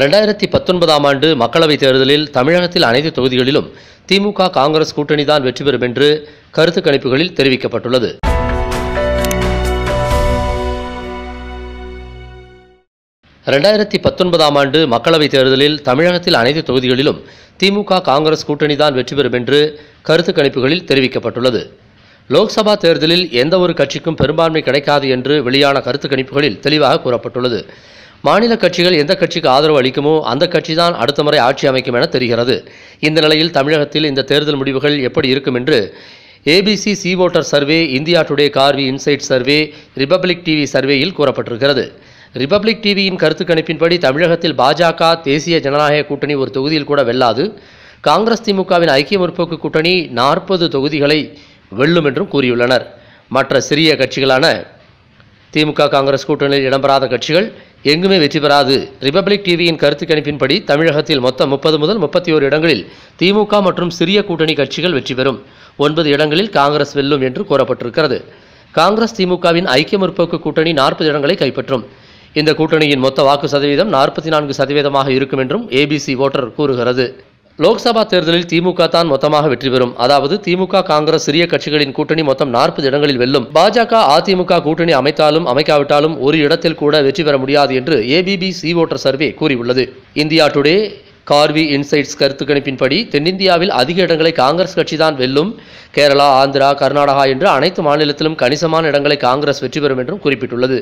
ரெண்டாயிரத்தி பத்தொன்பதாம் ஆண்டு மக்களவைத் தேர்தலில் தமிழகத்தில் அனைத்து தொகுதிகளிலும் திமுக காங்கிரஸ் கூட்டணிதான் வெற்றி பெறும் என்று கருத்து கணிப்புகளில் தெரிவிக்கப்பட்டுள்ளது. ரெண்டாயிரத்தி பத்தொன்பதாம் ஆண்டு மக்களவைத் தேர்தலில் தமிழகத்தில் அனைத்து தொகுதிகளிலும் திமுக காங்கிரஸ் கூட்டணிதான் வெற்றி பெறும் என்று கருத்து கணிப்புகளில் தெரிவிக்கப்பட்டுள்ளது. லோக்சபா தேர்தலில் எந்த ஒரு கட்சிக்கும் பெரும்பான்மை கிடைக்காது என்று வெளியான கருத்து கணிப்புகளில் தெளிவாக கூறப்பட்டுள்ளது. மாநில கட்சிகள் எந்த கட்சிக்கு ஆதரவு அளிக்குமோ அந்த கட்சி தான் அடுத்த முறை ஆட்சி அமைக்கும் என தெரிகிறது. இந்த நிலையில் தமிழகத்தில் இந்த தேர்தல் முடிவுகள் எப்படி இருக்கும் என்று ABC C voter survey India today Karvy insight survey Republic TV சர்வேயில் கூறப்பட்டிருக்கிறது. ரிபப்ளிக் டிவியின் கருத்து கணிப்பின்படி தமிழகத்தில் பாஜக தேசிய ஜனநாயக கூட்டணி ஒரு தொகுதியில் கூட வெல்லாது. காங்கிரஸ் திமுகவின் ஐக்கிய முற்போக்கு கூட்டணி நாற்பது தொகுதிகளை வெல்லும் என்றும் கூறியுள்ளனர். மற்ற சிறிய கட்சிகளான திமுக காங்கிரஸ் கூட்டணியில் இடம்பெறாத கட்சிகள் எங்குமே வெற்றி பெறாது. ரிபப்ளிக் டிவியின் கருத்து கணிப்பின்படி தமிழகத்தில் மொத்தம் முப்பது முதல் முப்பத்தி ஓரு இடங்களில் திமுக மற்றும் சிறிய கூட்டணி கட்சிகள் வெற்றி பெறும். ஒன்பது இடங்களில் காங்கிரஸ் வெல்லும் என்று கூறப்பட்டிருக்கிறது. காங்கிரஸ் திமுகவின் ஐக்கிய முற்போக்கு கூட்டணி நாற்பது இடங்களை கைப்பற்றும். இந்த கூட்டணியின் மொத்த வாக்கு சதவீதம் நாற்பத்தி நான்கு சதவீதமாக இருக்கும் என்றும் ஏபிசி ஓட்டர் கூறுகிறது. லோக்சபா தேர்தலில் திமுக தான் மொத்தமாக வெற்றி பெறும். அதாவது திமுக காங்கிரஸ் சிறிய கட்சிகளின் கூட்டணி மொத்தம் நாற்பது இடங்களில் வெல்லும். பாஜக அதிமுக கூட்டணி அமைத்தாலும் அமைக்காவிட்டாலும் ஒரு இடத்தில் கூட வெற்றி பெற முடியாது என்று ஏபிபி சி ஓட்டர் சர்வே கூறியுள்ளது. இந்தியா டுடே கார்வி இன்சைட்ஸ் கருத்து கணிப்பின்படி தென்னிந்தியாவில் அதிக இடங்களை காங்கிரஸ் கட்சி தான் வெல்லும். கேரளா ஆந்திரா கர்நாடகா என்று அனைத்து மாநிலத்திலும் கணிசமான இடங்களை காங்கிரஸ் வெற்றி பெறும் என்றும் குறிப்பிட்டுள்ளது.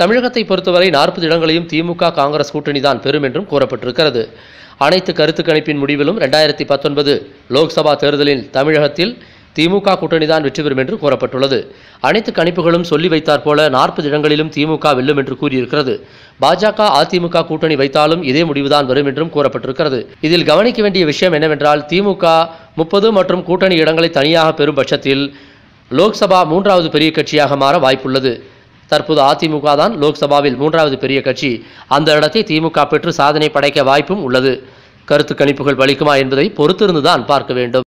தமிழகத்தை பொறுத்தவரை நாற்பது இடங்களையும் திமுக காங்கிரஸ் கூட்டணி தான் பெறும் என்றும் கூறப்பட்டிருக்கிறது. அனைத்து கருத்து கணிப்பின் முடிவிலும் ரெண்டாயிரத்தி பத்தொன்பது லோக்சபா தேர்தலில் தமிழகத்தில் திமுக கூட்டணிதான் வெற்றி பெறும் என்று கூறப்பட்டுள்ளது. அனைத்து கணிப்புகளும் சொல்லி வைத்தாற் போல நாற்பது இடங்களிலும் திமுக வெல்லும் என்று கூறியிருக்கிறது. பாஜக அதிமுக கூட்டணி வைத்தாலும் இதே முடிவுதான் வரும் என்றும் கூறப்பட்டிருக்கிறது. இதில் கவனிக்க வேண்டிய விஷயம் என்னவென்றால் திமுக முப்பது மற்றும் கூட்டணி இடங்களை தனியாக பெறும் பட்சத்தில் லோக்சபா மூன்றாவது பெரிய கட்சியாக மாற வாய்ப்புள்ளது. தற்போது அதிமுக தான் லோக்சபாவில் மூன்றாவது பெரிய கட்சி. அந்த இடத்தை திமுக பெற்று சாதனை படைக்க வாய்ப்பும் உள்ளது. கருத்து கணிப்புகள் பலிக்குமா என்பதை பொறுத்திருந்துதான் பார்க்க வேண்டும்.